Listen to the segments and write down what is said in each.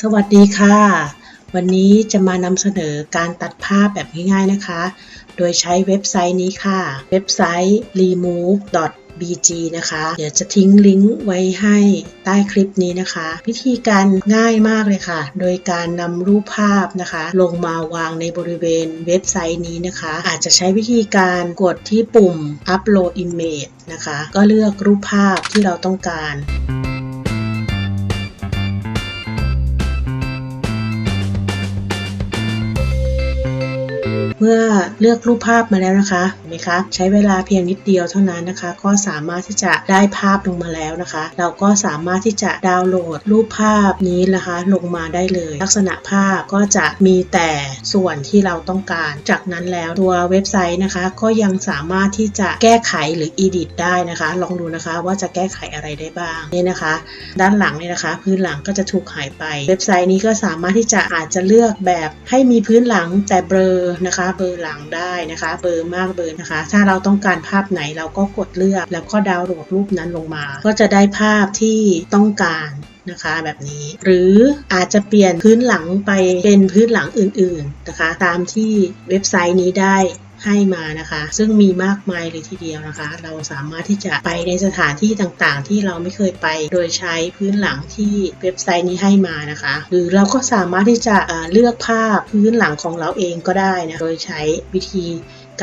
สวัสดีค่ะ วันนี้จะมานำเสนอการตัดภาพแบบง่ายๆนะคะ โดยใช้เว็บไซต์นี้ค่ะ เว็บไซต์ remove.bg นะคะ เดี๋ยวจะทิ้งลิงก์ไว้ให้ใต้คลิปนี้นะคะ วิธีการง่ายมากเลยค่ะ โดยการนำรูปภาพนะคะ ลงมาวางในบริเวณเว็บไซต์นี้นะคะ อาจจะใช้วิธีการกดที่ปุ่ม upload image นะคะ ก็เลือกรูปภาพที่เราต้องการ เมื่อเลือกรูปภาพมาแล้วนะคะเห็นไหมคะใช้เวลาเพียงนิดเดียวเท่านั้นนะคะ ก็สามารถที่จะได้ภาพลงมาแล้วนะคะ เราก็สามารถที่จะดาวน์โหลดรูปภาพนี้นะคะ ลงมาได้เลย ลักษณะภาพก็จะมีแต่ส่วนที่เราต้องการ จากนั้นแล้วตัวเว็บไซต์นะคะ ก็ยังสามารถที่จะแก้ไขหรือ edit ได้นะคะ ลองดูนะคะว่าจะแก้ไขอะไรได้บ้างนี่นะคะ ด้านหลังเนี่ยนะคะ พื้นหลังก็จะถูกหายไป เว็บไซต์นี้ก็สามารถที่จะอาจจะเลือกแบบให้มีพื้นหลังแต่เบลอนะคะเบอร์หลังได้นะคะ เบอร์มากเบอร์นะคะ ถ้าเราต้องการภาพไหนเราก็กดเลือก แล้วก็ดาวน์โหลดรูปนั้นลงมา ก็จะได้ภาพที่ต้องการนะคะแบบนี้หรืออาจจะเปลี่ยนพื้นหลังไปเป็นพื้นหลังอื่น ๆนะคะ ตามที่เว็บไซต์นี้ได้ ให้มานะคะ ซึ่งมีมากมายเลยทีเดียวนะคะ เราสามารถที่จะไปในสถานที่ต่างๆ ที่เราไม่เคยไป โดยใช้พื้นหลังที่เว็บไซต์นี้ให้มานะคะ หรือเราก็สามารถที่จะเอ่อเลือกภาพพื้นหลังของเราเองก็ได้นะ โดยใช้วิธี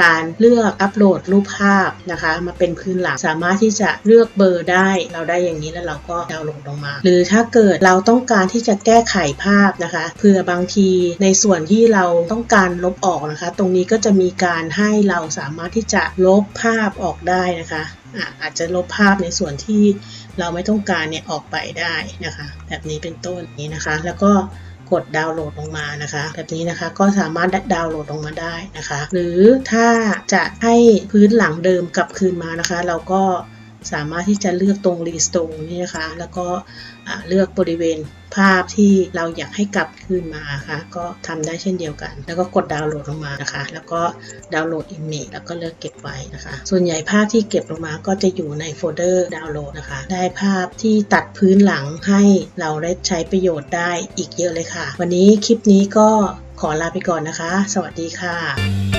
การเลือกอัปโหลดรูปภาพนะคะ มาเป็นพื้นหลังสามารถที่จะเลือกเบอร์ได้ เราได้อย่างนี้แล้วเราก็ดาวน์โหลดลงมา หรือถ้าเกิดเราต้องการที่จะแก้ไขภาพนะคะเผื่อบางทีในส่วนที่เราต้องการลบออกนะคะ ตรงนี้ก็จะมีการให้เราสามารถที่จะลบภาพออกได้นะคะอาจจะลบภาพในส่วนที่เราไม่ต้องการเนี่ยออกไปได้นะคะ แบบนี้เป็นต้นนี้นะคะ แล้วก็ กดดาวน์โหลดลงมานะคะ แบบนี้นะคะก็สามารถดาวน์โหลดลงมาได้นะคะ หรือถ้าจะให้พื้นหลังเดิมกลับคืนมานะคะ เราก็ สามารถที่จะเลือกตรง Restore นี่นะคะ แล้วก็เลือกบริเวณภาพที่เราอยากให้กลับคืนมาค่ะ ก็ทำได้เช่นเดียวกัน แล้วก็กดดาวน์โหลดลงมานะคะ แล้วก็ดาวน์โหลด Image แล้วก็เลือกเก็บไว้นะคะ ส่วนใหญ่ภาพที่เก็บลงมาก็จะอยู่ในโฟลเดอร์ดาวน์โหลดนะคะ ได้ภาพที่ตัดพื้นหลังให้เราได้ใช้ประโยชน์ได้อีกเยอะเลยค่ะ วันนี้คลิปนี้ก็ขอลาไปก่อนนะคะ สวัสดีค่ะ